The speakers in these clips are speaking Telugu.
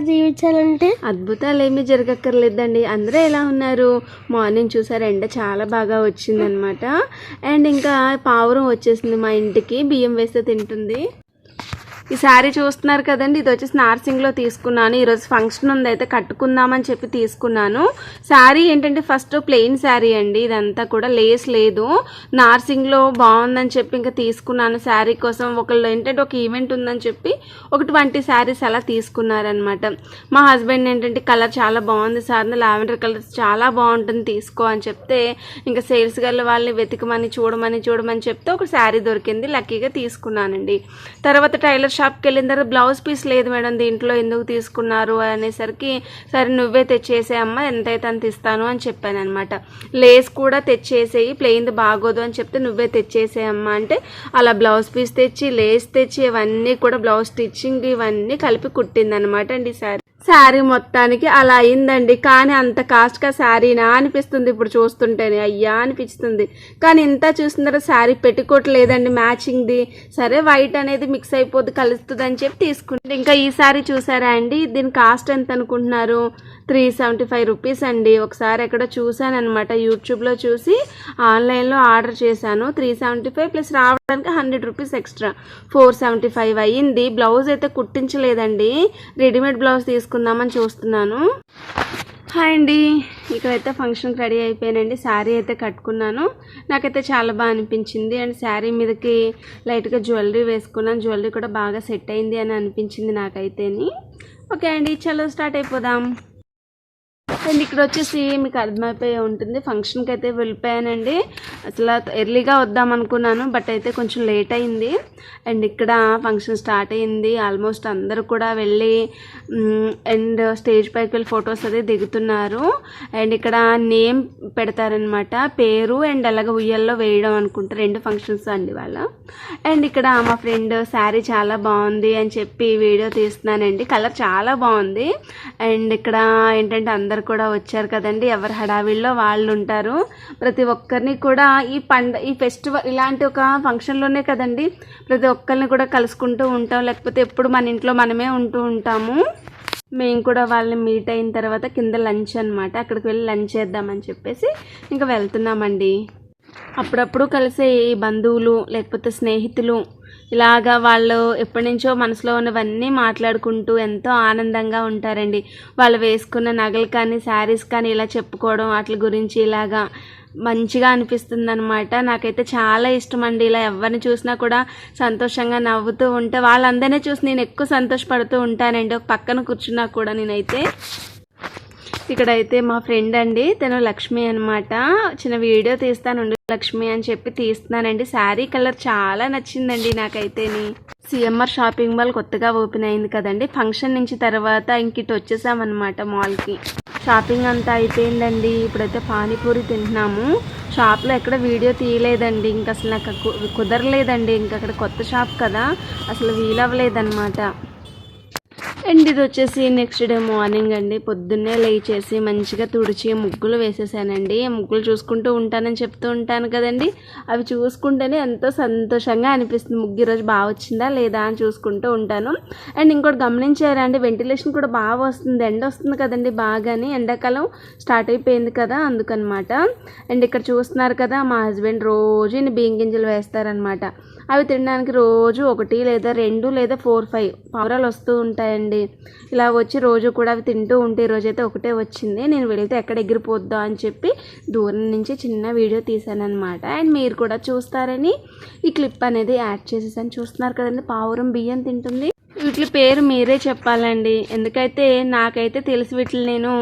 జీవించాలంటే? అద్భుతాలు ఏమీ జరగక్కర్లేదండి. అందరూ ఎలా ఉన్నారు? మార్నింగ్ చూసారు ఎండ చాలా బాగా వచ్చిందనమాట. అండ్ ఇంకా పావురం వచ్చేసింది మా ఇంటికి. బియ్యం వేస్తే తింటుంది. ఈ శారీ చూస్తున్నారు కదండి ఇది వచ్చేసి నార్సింగ్లో తీసుకున్నాను. ఈరోజు ఫంక్షన్ ఉంది అయితే కట్టుకుందామని చెప్పి తీసుకున్నాను. శారీ ఏంటంటే ఫస్ట్ ప్లెయిన్ శారీ అండి ఇదంతా కూడా లేస్ లేదు. నార్సింగ్లో బాగుందని చెప్పి ఇంకా తీసుకున్నాను శారీ కోసం. ఒకళ్ళు ఏంటంటే ఒక ఈవెంట్ ఉందని చెప్పి ఒక ట్వంటీ శారీస్ అలా తీసుకున్నారనమాట మా హస్బెండ్ ఏంటంటే కలర్ చాలా బాగుంది సార్ లావెండర్ కలర్ చాలా బాగుంటుంది తీసుకో అని చెప్తే ఇంకా సేల్స్ గర్ల్ వాళ్ళని వెతికమని చూడమని చూడమని చెప్తే ఒక శారీ దొరికింది లక్కీగా తీసుకున్నానండి. తర్వాత టైలర్ షాప్కి వెళ్ళిన తర్వాత బ్లౌజ్ పీస్ లేదు మేడం దీంట్లో ఎందుకు తీసుకున్నారు అనేసరికి సరే నువ్వే తెచ్చేసేయమ్మా ఎంతైతే అంత ఇస్తాను అని చెప్పాను అనమాట లేస్ కూడా తెచ్చేసేయి ప్లెయిన్ది బాగోదు అని చెప్తే నువ్వే తెచ్చేసేయమ్మా అంటే అలా బ్లౌజ్ పీస్ తెచ్చి లేస్ తెచ్చి ఇవన్నీ కూడా బ్లౌజ్ స్టిచ్చింగ్ ఇవన్నీ కలిపి కుట్టింది అనమాట అండి సారీ. శారీ మొత్తానికి అలా అయిందండి. కానీ అంత కాస్ట్గా శారీనా అనిపిస్తుంది ఇప్పుడు చూస్తుంటేనే. అయ్యా అనిపిస్తుంది. కానీ ఇంత చూసిన తర్వాత శారీ పెట్టుకోవట్లేదండి మ్యాచింగ్ది. సరే వైట్ అనేది మిక్స్ అయిపోద్ది కలుస్తుంది అని చెప్పి తీసుకుంటే ఇంకా ఈ శారీ చూసారా అండి? దీని కాస్ట్ ఎంత అనుకుంటున్నారు? త్రీ సెవెంటీ ఫైవ్ రూపీస్ అండి. ఒకసారి ఎక్కడ చూశాను అనమాట యూట్యూబ్లో చూసి ఆన్లైన్లో ఆర్డర్ చేశాను. త్రీ సెవెంటీ ఫైవ్ ప్లస్ రావడానికి hundred rupees extra. Four seventy five అయ్యింది. బ్లౌజ్ అయితే కుట్టించలేదండి. రెడీమేడ్ బ్లౌజ్ తీసుకుందామని చూస్తున్నాను. హాయ్ అండి. ఇక్కడైతే ఫంక్షన్కి రెడీ అయిపోయానండి. శారీ అయితే కట్టుకున్నాను. నాకైతే చాలా బాగా అనిపించింది. అండ్ శారీ మీదకి లైట్గా జ్యువెలరీ వేసుకున్నాను. జ్యువెలరీ కూడా బాగా సెట్ అయింది అని అనిపించింది నాకైతేని. ఓకే అండి. చలో స్టార్ట్ అయిపోదాం. అండ్ ఇక్కడ వచ్చేసి మీకు అర్థమైపోయి ఉంటుంది. ఫంక్షన్కి అయితే వెళ్ళిపోయానండి. అసలు ఎర్లీగా వద్దాం అనుకున్నాను బట్ అయితే కొంచెం లేట్ అయింది. అండ్ ఇక్కడ ఫంక్షన్ స్టార్ట్ అయింది. ఆల్మోస్ట్ అందరూ కూడా వెళ్ళి అండ్ స్టేజ్ పైకి వెళ్ళి ఫొటోస్ అది దిగుతున్నారు. అండ్ ఇక్కడ నేమ్ పెడతారనమాట పేరు అండ్ అలాగే ఉయ్యల్లో వేయడం అనుకుంటా. రెండు ఫంక్షన్స్ అండి వాళ్ళ. అండ్ ఇక్కడ మా ఫ్రెండ్ శారీ చాలా బాగుంది అని చెప్పి వీడియో తీస్తున్నానండి. కలర్ చాలా బాగుంది. అండ్ ఇక్కడ ఏంటంటే అందరు కూడా వచ్చారు కదండి. ఎవరి హడావిల్లో వాళ్ళు ఉంటారు ప్రతి ఒక్కరిని కూడా ఈ పండ ఈ ఫెస్టివల్ ఇలాంటి ఒక ఫంక్షన్లోనే కదండి. ప్రతి ఒక్కరిని కూడా కలుసుకుంటూ ఉంటాం. లేకపోతే ఎప్పుడు మన ఇంట్లో మనమే ఉంటూ ఉంటాము. మేము కూడా వాళ్ళని మీట్ అయిన తర్వాత కింద లంచ్ అనమాట అక్కడికి వెళ్ళి లంచ్ చేద్దామని చెప్పేసి ఇంకా వెళ్తున్నామండి. అప్పుడప్పుడు కలిసే ఈ బంధువులు లేకపోతే స్నేహితులు ఇలాగా వాళ్ళు ఎప్పటి నుంచో మనసులో ఉన్నవన్నీ మాట్లాడుకుంటూ ఎంతో ఆనందంగా ఉంటారండి. వాళ్ళు వేసుకున్న నగలు కానీ శారీస్ కానీ ఇలా చెప్పుకోవడం వాటి గురించి ఇలాగా మంచిగా అనిపిస్తుంది అనమాట నాకైతే చాలా ఇష్టం అండి ఇలా ఎవరిని చూసినా కూడా సంతోషంగా నవ్వుతూ ఉంటే వాళ్ళందరినీ చూసి నేను ఎక్కువ సంతోషపడుతూ ఉంటానండి. ఒక పక్కన కూర్చున్నా కూడా నేనైతే. ఇక్కడైతే మా ఫ్రెండ్ అండి తను లక్ష్మి అనమాట చిన్న వీడియో తీస్తాను లక్ష్మి అని చెప్పి తీస్తున్నానండి. శారీ కలర్ చాలా నచ్చిందండి నాకైతేని. C M R shopping mall కొత్తగా ఓపెన్ అయింది కదండి. ఫంక్షన్ నుంచి తర్వాత ఇంక ఇటు వచ్చేసామన్నమాట మాల్కి. షాపింగ్ అంతా అయిపోయిందండి. ఇప్పుడైతే పానీపూరి తింటున్నాము. షాప్లో ఎక్కడ వీడియో తీయలేదండి. ఇంకా అసలు నాకు కుదరలేదండి. ఇంకా అక్కడ కొత్త షాప్ కదా. అసలు వీలవ్వలేదన్నమాట. అండ్ ఇది వచ్చేసి నెక్స్ట్ డే మార్నింగ్ అండి. పొద్దున్నే లేచేసి మంచిగా తుడిచి ముగ్గులు వేసేసానండి. ముగ్గులు చూసుకుంటూ ఉంటానని చెప్తూ ఉంటాను కదండి. అవి చూసుకుంటేనే ఎంతో సంతోషంగా అనిపిస్తుంది. ముగ్గు ఈరోజు బాగా వచ్చిందా లేదా అని చూసుకుంటూ ఉంటాను. అండ్ ఇంకోటి గమనించారా అండి వెంటిలేషన్ కూడా బాగా వస్తుంది. ఎండ వస్తుంది కదండి బాగాని. ఎండాకాలం స్టార్ట్ అయిపోయింది కదా అందుకనమాట. అండ్ ఇక్కడ చూస్తున్నారు కదా మా హస్బెండ్ రోజు ఇన్ని బియ్యం గింజలు వేస్తారనమాట. అవి తినడానికి రోజు ఒకటి లేదా రెండు లేదా ఫోర్ ఫైవ్ పావురాలు వస్తూ ఉంటాయండి. ఇలా వచ్చి రోజు కూడా అవి తింటూ ఉంటే ఈరోజైతే ఒకటే వచ్చింది. నేను వెళితే ఎక్కడ ఎగిరిపోద్దా అని చెప్పి దూరం నుంచి చిన్న వీడియో తీశాను అనమాట అండ్ మీరు కూడా చూస్తారని ఈ క్లిప్ అనేది యాడ్ చేసేసాను. చూస్తున్నారు కదండి పావురం బియ్యం తింటుంది. వీటి పేరు మీరే చెప్పాలండి. ఎందుకైతే నాకైతే తెలిసి వీటిని నేను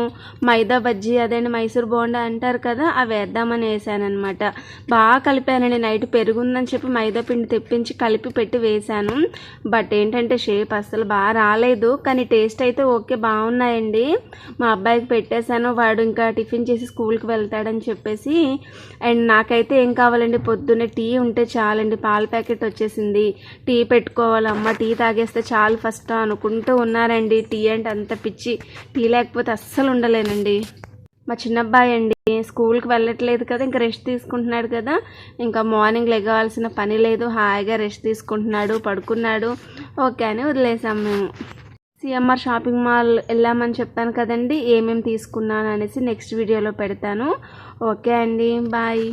మైదా బజ్జీ అదేంటి మైసూర్ బోండా అంటారు కదా అవి వేద్దామని వేసానమాట బాగా కలిపానండి. నైట్ పెరుగుందని చెప్పి మైదా పిండి తెప్పించి కలిపి పెట్టి వేశాను. బట్ ఏంటంటే షేప్ అస్సలు బాగా రాలేదు. కానీ టేస్ట్ అయితే ఓకే బాగున్నాయండి. మా అబ్బాయికి పెట్టేశాను. వాడు ఇంకా టిఫిన్ చేసి స్కూల్కి వెళ్తాడని చెప్పేసి. అండ్ నాకైతే ఏం కావాలండి? పొద్దున్నే టీ ఉంటే చాలండి. పాల ప్యాకెట్ వచ్చేసింది. టీ పెట్టుకోవాలమ్మ. టీ తాగేస్తే చాలు ఫస్ట్ అనుకుంటూ ఉన్నారండి. టీ అంటే అంత పిచ్చి. టీ లేకపోతే అస్సలు ఉండలేనండి. మా చిన్నబ్బాయి అండి స్కూల్కి వెళ్ళట్లేదు కదా ఇంకా రెస్ట్ తీసుకుంటున్నాడు కదా. ఇంకా మార్నింగ్ లెగవాల్సిన పని లేదు. హాయిగా రెస్ట్ తీసుకుంటున్నాడు పడుకున్నాడు. ఓకే అని వదిలేసాం మేము. సిఎంఆర్ షాపింగ్ మాల్ వెళ్ళామని చెప్పాను కదండి. ఏమేమి తీసుకున్నాను అనేసి నెక్స్ట్ వీడియోలో పెడతాను. ఓకే అండి. బాయ్.